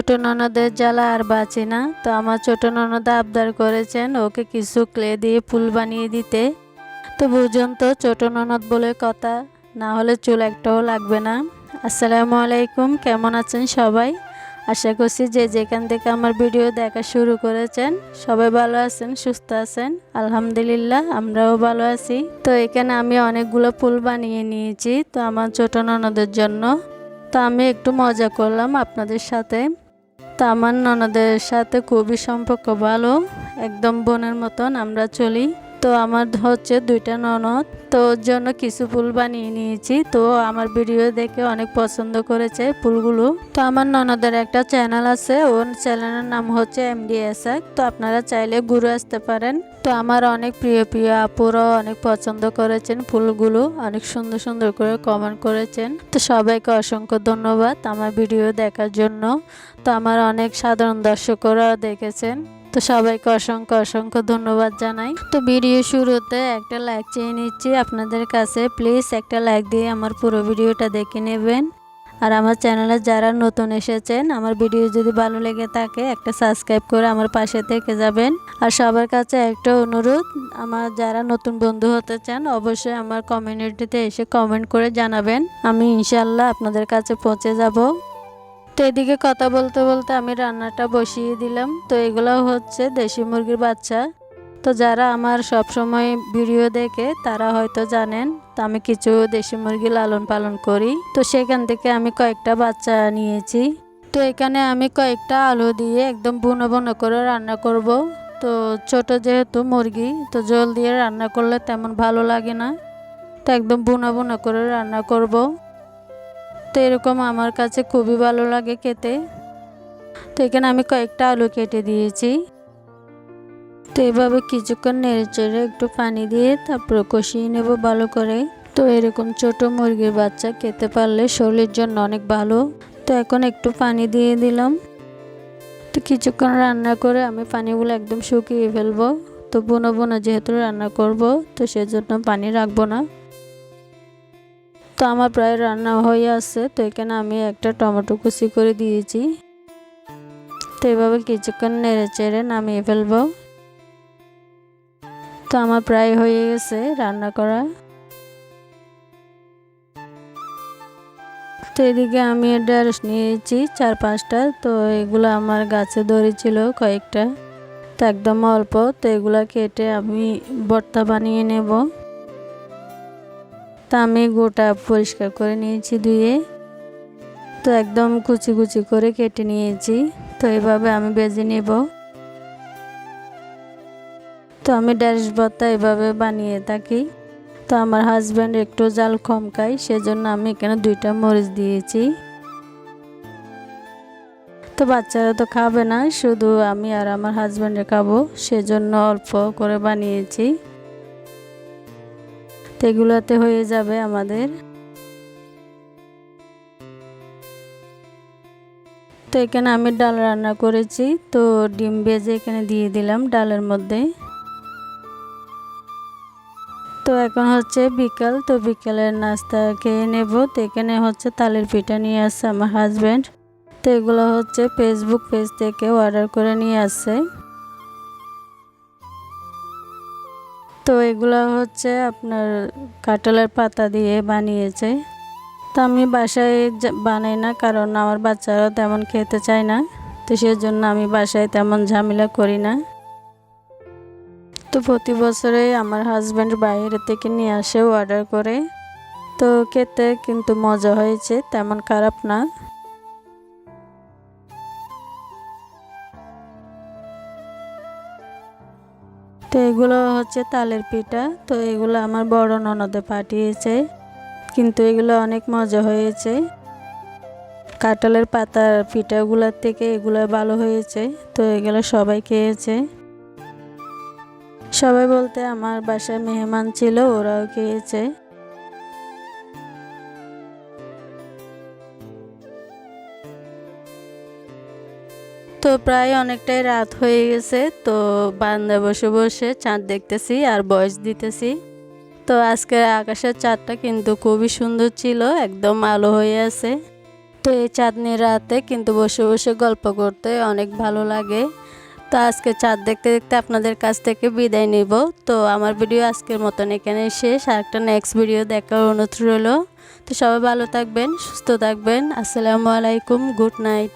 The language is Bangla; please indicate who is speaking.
Speaker 1: ছোট ননদের জ্বালা আর বাঁচি না। তো আমার ছোট ননদ আবদার করেছেন ওকে কিছু ক্লে দিয়ে ফুল বানিয়ে দিতে। তো বুঝুন তো, ছোট ননদ বলে কথা, না হলে চুল একটাও লাগবে না। আসসালামু আলাইকুম, কেমন আছেন সবাই? আশা করছি যে যেখান থেকে আমার ভিডিও দেখা শুরু করেছেন, সবাই ভালো আছেন, সুস্থ আছেন। আলহামদুলিল্লাহ, আমরাও ভালো আছি। তো এখানে আমি অনেকগুলো ফুল বানিয়ে নিয়েছি, তো আমার ছোট ননদের জন্য। তো আমি একটু মজা করলাম আপনাদের সাথে। তো আমার ননদের সাথে খুবই সম্পর্ক ভালো, একদম বোনের মতন আমরা চলি। তো আমার হচ্ছে দুইটা ননদ, তো ওর জন্য কিছু ফুল বানিয়ে নিয়েছি। তো আমার ভিডিও দেখে অনেক পছন্দ করেছে ফুলগুলো। তো আমার ননদের একটা চ্যানেল আছে, ওর চ্যানেলের নাম হচ্ছে এমডিএসএ তো আপনারা চাইলে ঘুরে আসতে পারেন। তো আমার অনেক প্রিয় প্রিয় আপুরাও অনেক পছন্দ করেছেন ফুলগুলো, অনেক সুন্দর সুন্দর করে কমেন্ট করেছেন। তো সবাইকে অসংখ্য ধন্যবাদ আমার ভিডিও দেখার জন্য। তো আমার অনেক সাধারণ দর্শকরাও দেখেছেন। তো সবাইকে অসংখ্য অসংখ্য ধন্যবাদ জানাই। তো ভিডিও শুরুতে একটা লাইক চেয়ে নিচ্ছি। আপনাদের কাছে প্লিজ একটা লাইক দিয়ে আমার পুরো ভিডিওটা দেখে নেবেন। আর আমার চ্যানেলে যারা নতুন এসেছেন, আমার ভিডিও যদি ভালো লেগে থাকে, একটা সাবস্ক্রাইব করে আমার পাশে থেকে যাবেন। আর সবার কাছে একটা অনুরোধ, আমার যারা নতুন বন্ধু হতে চান, অবশ্যই আমার কমিউনিটিতে এসে কমেন্ট করে জানাবেন। আমি ইনশাল্লাহ আপনাদের কাছে পৌঁছে যাব। তো এদিকে কথা বলতে বলতে আমি রান্নাটা বসিয়ে দিলাম। তো এগুলো হচ্ছে দেশি মুরগির বাচ্চা। তো যারা আমার সব সময় ভিডিও দেখে, তারা হয়তো জানেন, তো আমি কিছু দেশি মুরগি লালন পালন করি। তো সেখান থেকে আমি কয়েকটা বাচ্চা নিয়েছি। তো এখানে আমি কয়েকটা আলু দিয়ে একদম বুনো বুনো করে রান্না করব। তো ছোট যেহেতু মুরগি, তো জল দিয়ে রান্না করলে তেমন ভালো লাগে না। তো একদম বুনো বুনো করে রান্না করব। তো এরকম আমার কাছে খুবই ভালো লাগে খেতে। তো এখানে আমি কয়েকটা আলু কেটে দিয়েছি। তো এভাবে কিছুক্ষণ নেড়ে চেড়ে একটু পানি দিয়ে তারপর কষিয়ে নেব ভালো করে। তো এরকম ছোট মুরগির বাচ্চা খেতে পারলে শরীরের জন্য অনেক ভালো। তো এখন একটু পানি দিয়ে দিলাম। তো কিছুক্ষণ রান্না করে আমি পানিগুলো একদম শুকিয়ে ফেলব। তো বুনো বুনো যেহেতু রান্না করব, তো সেজন্য পানি রাখব না। তো আমার প্রায় রান্না হয়ে আছে, তো এখানে আমি একটা টমেটো কুচি করে দিয়েছি। তো এভাবে কিছুক্ষণ নেড়ে চেড়ে নামিয়ে ফেলব। তো আমার প্রায় হয়ে গেছে রান্না করা। তো এদিকে আমি ঢেঁড়স নিয়েছি, চার পাঁচটা। তো এগুলো আমার গাছে ধরেছিল কয়েকটা। তো একদম অল্প, তো এগুলো কেটে আমি ভর্তা বানিয়ে নেব। তা আমি গোটা পরিষ্কার করে নিয়েছি ধুয়ে। তো একদম কুচি কুচি করে কেটে নিয়েছি। তো এভাবে আমি বেজে নেব। তো আমি ড্যাশ ভর্তা এভাবে বানিয়ে থাকি। তো আমার হাজব্যান্ড একটু জাল কম খায়, সেজন্য আমি এখানে দুইটা মরিচ দিয়েছি। তো বাচ্চারা তো খাবে না, শুধু আমি আর আমার হাজব্যান্ডে খাব, সেজন্য অল্প করে বানিয়েছি। তো এগুলোতে হয়ে যাবে আমাদের। তো এখানে আমি ডাল রান্না করেছি, তো ডিম ভেজে এখানে দিয়ে দিলাম ডালের মধ্যে। তো এখন হচ্ছে বিকাল, তো বিকালের নাস্তা খেয়ে নেব। তো এখানে হচ্ছে তালের পিঠা নিয়ে আসছে আমার হাজব্যান্ড তো এগুলো হচ্ছে ফেসবুক পেজ থেকে অর্ডার করে নিয়ে আসছে। তো এগুলো হচ্ছে আপনার কাঁঠালের পাতা দিয়ে বানিয়েছে। তো আমি বাসায় বানাই না, কারণ আমার বাচ্চারা তেমন খেতে চায় না। তো সেজন্য আমি বাসায় তেমন ঝামেলা করি না। তো প্রতি বছরে আমার হাজব্যান্ড বাইরে থেকে নিয়ে আসে অর্ডার করে। তো খেতে কিন্তু মজা হয়েছে, তেমন খারাপ না। তো এগুলো হচ্ছে তালের পিঠা, তো এগুলো আমার বড় ননদে পাঠিয়েছে। কিন্তু এগুলো অনেক মজা হয়েছে। কাঁঠালের পাতার পিঠাগুলোর থেকে এগুলো ভালো হয়েছে, তো এগুলো সবাই খেয়েছে। সবাই বলতে আমার বাসায় মেহমান ছিল, ওরাও খেয়েছে। তো প্রায় অনেকটাই রাত হয়ে গেছে, তো বান্দা বসে বসে চাঁদ দেখতেছি আর বয়স দিতেছি। তো আজকের আকাশের চাঁদটা কিন্তু খুবই সুন্দর ছিল, একদম আলো হয়ে আছে। তো এই চাঁদনি রাতে কিন্তু বসে বসে গল্প করতে অনেক ভালো লাগে। তো আজকে চাঁদ দেখতে দেখতে আপনাদের কাছ থেকে বিদায় নিব। তো আমার ভিডিও আজকের মতন এখানে শেষ। আর একটা নেক্সট ভিডিও দেখার অনুরোধ রইল। তো সবাই ভালো থাকবেন, সুস্থ থাকবেন। আসসালামু আলাইকুম গুড নাইট